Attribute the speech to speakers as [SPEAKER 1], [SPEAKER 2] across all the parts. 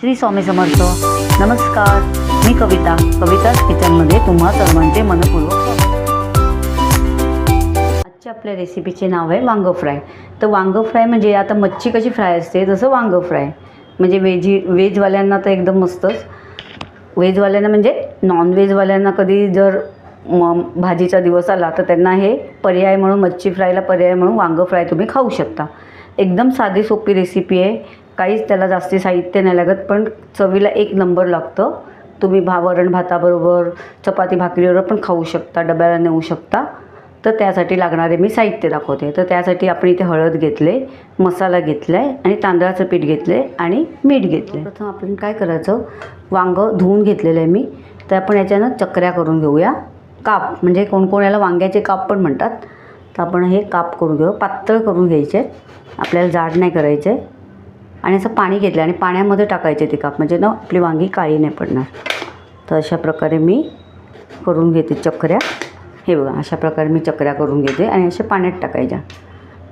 [SPEAKER 1] श्री स्वामी समर्थ. नमस्कार. मी कविता. कविताच किचनमध्ये तुम्हा सर्वांचे मनपूर्वक आजच्या आपल्या रेसिपीचे नाव आहे वांग फ्राय. तर वांग फ्राय म्हणजे आता मच्छी कशी फ्राय असते? तसं वांग फ्राय. म्हणजे व्हेजी व्हेजवाल्यांना तर एकदम मस्तच. व्हेजवाल्यांना म्हणजे नॉनव्हेजवाल्यांना कधी जर म भाजीचा दिवस आला तर त्यांना हे पर्याय म्हणून मच्छी फ्रायला पर्याय म्हणून वांग फ्राय तुम्ही खाऊ शकता. एकदम साधी सोपी रेसिपी आहे. काहीच त्याला जास्ती साहित्य नाही लागत पण चवीला एक नंबर लागतं. तुम्ही भा वरण भाताबरोबर चपाती भाकरीबरोबर पण खाऊ शकता डब्याला नेऊ शकता. तर त्यासाठी लागणारे मी साहित्य दाखवते. तर त्यासाठी आपण इथे हळद घेतले मसाला घेतला आहे आणि तांदळाचं पीठ घेतलं आहे आणि मीठ घेतलं आहे प्रथम आपण काय करायचं? वांगं धुवून घेतलेलं आहे मी. तर आपण याच्यानं चकऱ्या करून घेऊया. काप म्हणजे कोणकोण याला वांग्याचे काप पण म्हणतात. तर आपण हे काप करून घेऊ. पातळ करून घ्यायचे. आपल्याला जाड नाही करायचे. आणि असं पाणी घेतलं आणि पाण्यामध्ये टाकायचे ते काप. म्हणजे ना आपली वांगी काळी नाही पडणार. तर अशा प्रकारे मी करून घेते चकऱ्या. हे बघा अशा प्रकारे मी चकऱ्या करून घेते आणि अशा पाण्यात टाकायच्या.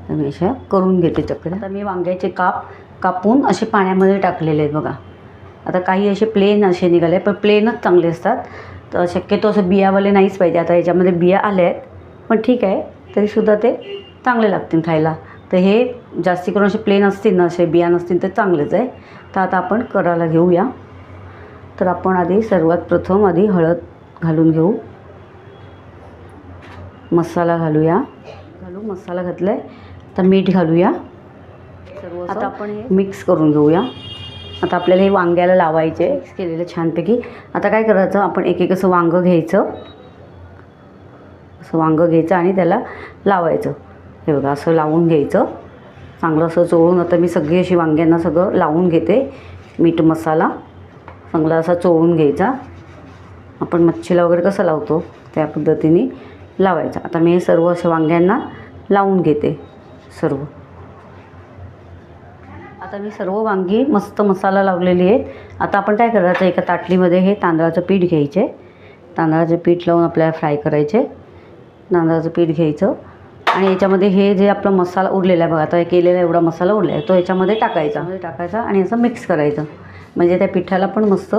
[SPEAKER 1] तर मी अशा करून घेते चकऱ्या. तर मी वांग्याचे काप कापून असे पाण्यामध्ये टाकलेले आहेत बघा. आता काही असे प्लेन असे निघाले पण प्लेनच चांगले असतात. तर शक्यतो असं बियावाले नाहीच पाहिजे. आता याच्यामध्ये बिया आल्या आहेत पण ठीक आहे. तरीसुद्धा ते चांगले लागतील खायला. तर हे जास्ती करून असे प्लेन असतील ना असे बिया नसतील तर चांगलेच आहे. तर आता आपण करायला घेऊया. तर आपण आधी सर्वात प्रथम आधी हळद घालून घेऊ. मसाला घालूया. घालू मसाला घातला आहे आता मीठ घालूया. सर्व आता आपण हे मिक्स करून घेऊया. आता आपल्याला हे वांग्याला लावायचे मिक्स केलेलं छानपैकी. आता काय करायचं आपण एक एक असं वांगं घ्यायचं. असं वांगं घ्यायचं आणि त्याला लावायचं. हे बघा असं लावून घ्यायचं. चांगलं असं चोळून आता मी सगळी अशी वांग्यांना सगळं लावून घेते मीठ मसाला. चांगला असा चोळून घ्यायचा. आपण मच्छीला वगैरे कसं लावतो? त्या पद्धतीने लावायचा. आता मी हे सर्व अशा वांग्यांना लावून घेते सर्व. आता मी सर्व वांगी मस्त मसाला लावलेली आहेत. आता आपण काय करायचं? एका ताटलीमध्ये हे तांदळाचं पीठ घ्यायचे. तांदळाचं पीठ लावून आपल्याला फ्राय करायचे. तांदळाचं पीठ घ्यायचं. आणि याच्यामध्ये हे जे आपला मसाला उरलेला आहे बघा आता हे केलेला एवढा मसाला उरला आहे तो याच्यामध्ये टाकायचा. मध्ये टाकायचा आणि असं मिक्स करायचं. म्हणजे त्या पिठाला पण मस्त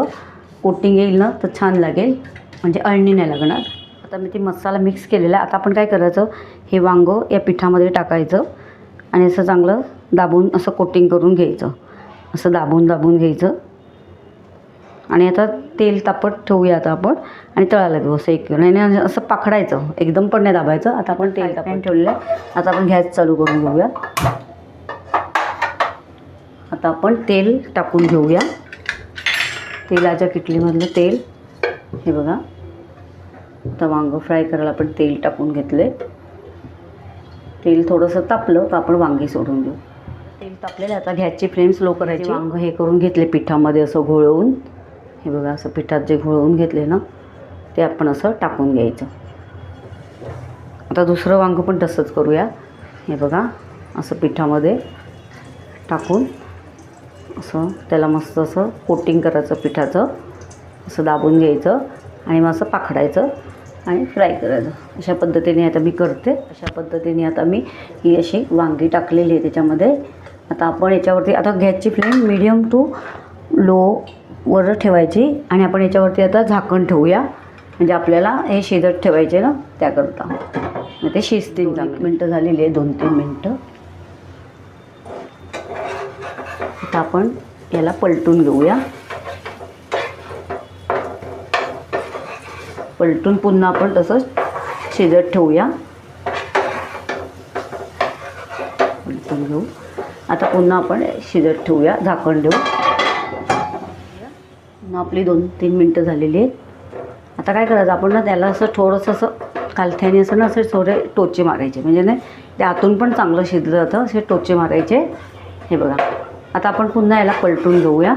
[SPEAKER 1] कोटिंग येईल ना तर छान लागेल. म्हणजे अळणी नाही लागणार. आता मी ती मसाला मिक्स केलेला आहे. आता आपण काय करायचं हे वांगं या पिठामध्ये टाकायचं आणि असं चांगलं दाबून असं कोटिंग करून घ्यायचं. असं दाबून दाबून घ्यायचं. आणि आता तेल तापत ठेवूया आता आपण आणि तळायला घेऊ असं एक. आणि आणि असं पाखडायचं. एकदम पण नाही दाबायचं. आता आपण तेल तापत ठेवलेलं आहे. आता आपण गॅस चालू करून घेऊया. आता आपण तेल टाकून घेऊया. तेलाच्या किटलीमधलं तेल. हे बघा. आता वांगं फ्राय करायला आपण तेल टाकून घेतले तेल थोडंसं तापलं तर आपण वांगी सोडून देऊ. तेल तापलेलं आता गॅसची फ्लेम स्लो करायची. वांगं हे करून घेतले पिठामध्ये असं घोळवून. हे बघा असं पिठात जे घोळवून घेतले ना ते आपण असं टाकून घ्यायचं. आता दुसरं वांगं पण तसंच करूया. हे बघा असं पिठामध्ये टाकून असं त्याला मस्त असं कोटिंग करायचं पिठाचं. असं दाबून घ्यायचं आणि मग असं पाखडायचं आणि फ्राय करायचं. अशा पद्धतीने आता मी करते. अशा पद्धतीने आता मी ही अशी वांगी टाकलेली आहे त्याच्यामध्ये. आता आपण याच्यावरती आता गॅसची फ्लेम मिडियम टू लो वर ठेवायची आणि आपण याच्यावरती आता झाकण ठेवूया. म्हणजे आपल्याला हे शिजत ठेवायचे ना त्याकरता. मग ते शिजतील मिनटं झालेली आहे दोन तीन मिनटं. आता आपण याला पलटून घेऊया. पलटून पुन्हा आपण तसंच शिजत ठेवूया. पलटून घेऊ. आता पुन्हा आपण शिजत ठेवूया झाकण देऊ आपली दोन तीन मिनटं झालेली आहेत. आता काय करायचं? आपण ना त्याला असं थोडंसं असं कालथ्याने असं ना असे थोडे टोचे मारायचे. म्हणजे नाही ते आतून पण चांगलं शिजलं जातं असे टोचे मारायचे. हे बघा. आता आपण पुन्हा याला पलटून घेऊया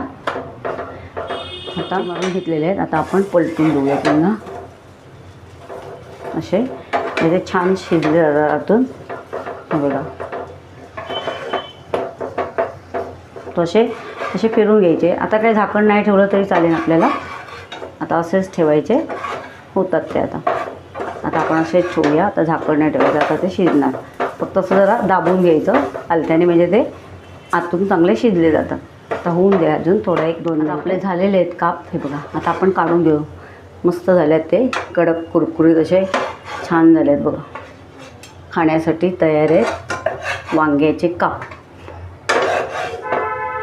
[SPEAKER 1] आता मारून घेतलेले आहेत. आता आपण पलटून घेऊया पुन्हा. असे. म्हणजे छान शिजले जातात आतून. हे बघा. तसे. असे फिरून घ्यायचे. आता काही झाकण नाही ठेवलं तरी चालेल आपल्याला. आता असेच ठेवायचे. होतात ते आता. आता आपण असेच ठेवूया. आता झाकण नाही ठेवायचं. आता ते शिजणार. फक्त असं जरा दाबून घ्यायचं. आलत्याने म्हणजे ते आतून चांगले शिजले जातात. आता होऊन द्या अजून थोडा एक दोन आपले झालेले आहेत काप. हे बघा. आता आपण काढून घेऊ. मस्त झाले आहेत ते. कडक कुरकुरीत असे छान झाले आहेत बघा. खाण्यासाठी तयार आहेत वांग्याचे काप.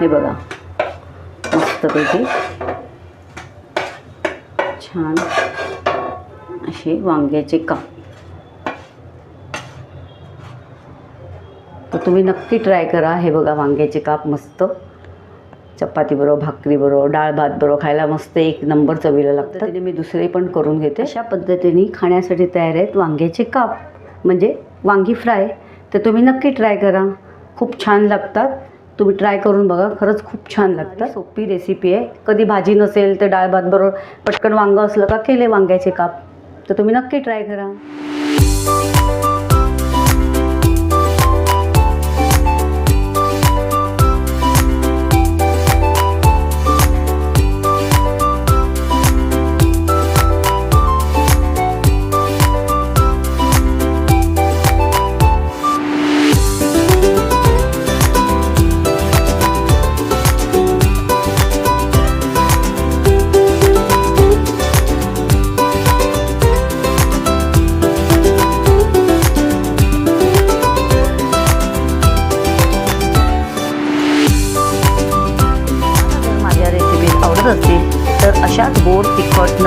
[SPEAKER 1] हे बघा. मस्तपैकी छान. असे वांग्याचे काप. तर तुम्ही नक्की ट्राय करा. हे बघा वांग्याचे काप मस्त. चपातीबरोबर भाकरीबरोबर डाळ भात बरोबर खायला मस्त एक नंबर चवीला लागतात त्याने मी दुसरे पण करून घेते. अशा पद्धतीने खाण्यासाठी तयार आहेत वांग्याचे काप. म्हणजे वांगी फ्राय. तर तुम्ही नक्की ट्राय करा. खूप छान लागतात. तुम्ही ट्राय करून बघा. खरंच खूप छान लागतात सोपी रेसिपी आहे. कधी भाजी नसेल तर डाळ भात बरोबर पटकन वांगं असलं का केले वांग्याचे काप? तर तुम्ही नक्की ट्राय करा.